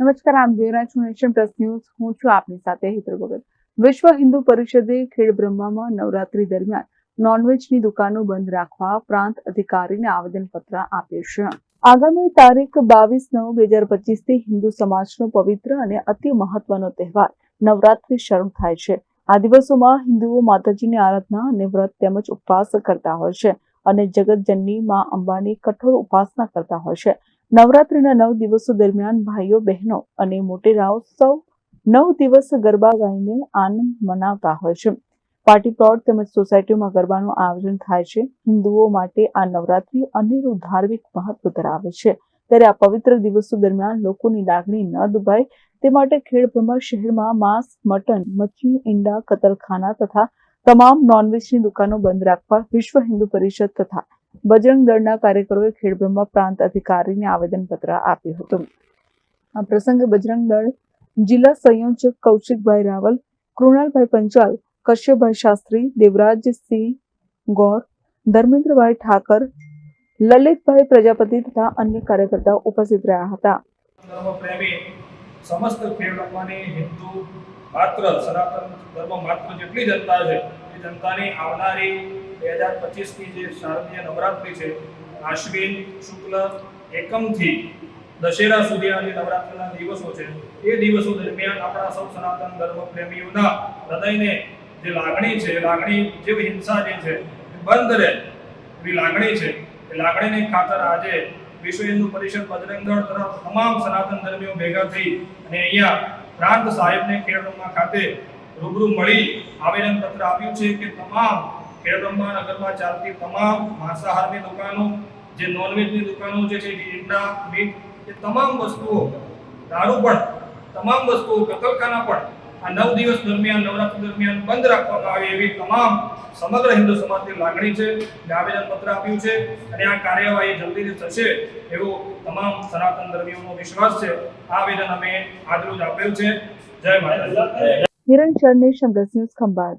નમસ્કાર, આમ જોઈ છો નેશન પ્લસ ન્યૂઝ. હું છું આપની સાથે હેતર ભગત. વિશ્વ હિન્દુ પરિષદે ખેડ બ્રહ્મામાં નવરાત્રી દરમિયાન નોનવેજની દુકાનો બંધ રાખવા પ્રાંત અધિકારીને આવેદનપત્ર આપ્યું છે. આગામી તારીખ બાવીસ નવ બે હજાર પચીસથી હિન્દુ સમાજનો પવિત્ર અને અતિ મહત્વનો તહેવાર નવરાત્રી શરૂ થાય છે. આ દિવસોમાં હિન્દુઓ માતાજીની આરાધના અને વ્રત તેમજ ઉપવાસ કરતા હોય છે અને જગતજનની મા અંબાની કઠોર ઉપાસના કરતા હોય છે. નવરાત્રીના નવ દિવસો દરમિયાન ભાઈઓ, બહેનો અને મોટેરાઓ સૌ નવ દિવસ ગરબા ગાઈને આનંદ મનાવતા હોય છે. પાર્ટી પ્લોટ તેમજ સોસાયટીઓમાં ગરબાનું આયોજન થાય છે. હિન્દુઓ માટે આ નવરાત્રી અનેરું ધાર્મિક મહત્વ ધરાવે છે. ત્યારે આ પવિત્ર દિવસો દરમિયાન લોકોની લાગણી ન દુભાય. તે માટે ખેડબ્રહ્મા શહેરમાં માંસ, મટન, મચ્છી, ઈંડા કતલખાના તથા તમામ નોનવેજની દુકાનો બંધ રાખવા વિશ્વ હિન્દુ પરિષદ તથા બજરંગ દળના કાર્યકરોએ ખેડબ્રહ્મા પ્રાંત અધિકારીને આવેદનપત્ર આપ્યું હતું. આ પ્રસંગે બજરંગ દળ જિલ્લા સંયોજક કૌશિકભાઈ રાવલ, કૃણાલભાઈ પંચાલ, કશ્યપભાઈ શાસ્ત્રી, દેવરાજસિંહ ગોર, ધર્મેન્દ્રભાઈ ઠાકર, લલિતભાઈ પ્રજાપતિ તથા અન્ય કાર્યકર્તાઓ ઉપસ્થિત રહ્યા હતા. સમસ્ત ખેડબ્રહ્માની હિન્દુ, માત્ર સનાતન ધર્મ માત્ર જેટલી જનતા છે, એ જનતાની આવનારી બે હજાર પચીસની જે શારદીય નવરાત્રિ છે, આશ્વિન શુક્લ એકમથી દશેરા સુધીના જે નવરાત્રિના દિવસો છે, એ દિવસો દરમિયાન આપણા સૌ સનાતન ધર્મ પ્રેમીઓના હૃદયને જે લાગણી છે, લાગણી જેવી હિંસા જે છે બંધ રહે એવી લાગણી છે. એ લાગણીની ખાતર આજે વિશ્વ હિન્દુ પરિષદ બજરંગ દળ તરફ તમામ સનાતન ધર્મીઓ ભેગા થઈ અને અહીંયા પ્રાંત સાહેબને ખેડબ્રહ્મા ખાતે રૂબરૂ મળી આવેદન પત્ર આપ્યું છે કે તમામ ખેડબ્રહ્મા નગરમાં ચાલતી તમામ માંસાહારની દુકાનો, જે નોનવેજની દુકાનો જે છે ઈંડા મીટ, એ તમામ વસ્તુઓ, દારૂ પણ, તમામ વસ્તુઓ કતલખાના પણ, આ નવ દિવસ દરમિયાન, નવરાત્રી દરમિયાન બંધ રાખવામાં આવે એવી તમામ સમગ્ર હિન્દુ સમાજની લાગણી છે. અને આવેદન પત્ર આપ્યું છે અને આ કાર્યવાહી જલ્દીથી થશે એવો તમામ સનાતન ધર્મીઓનો વિશ્વાસ છે. આ આવેદન અમે આજરોજ આપેલ છે. જય માતા હિરણ શરને શંકર ન્યૂઝ ખંભાત.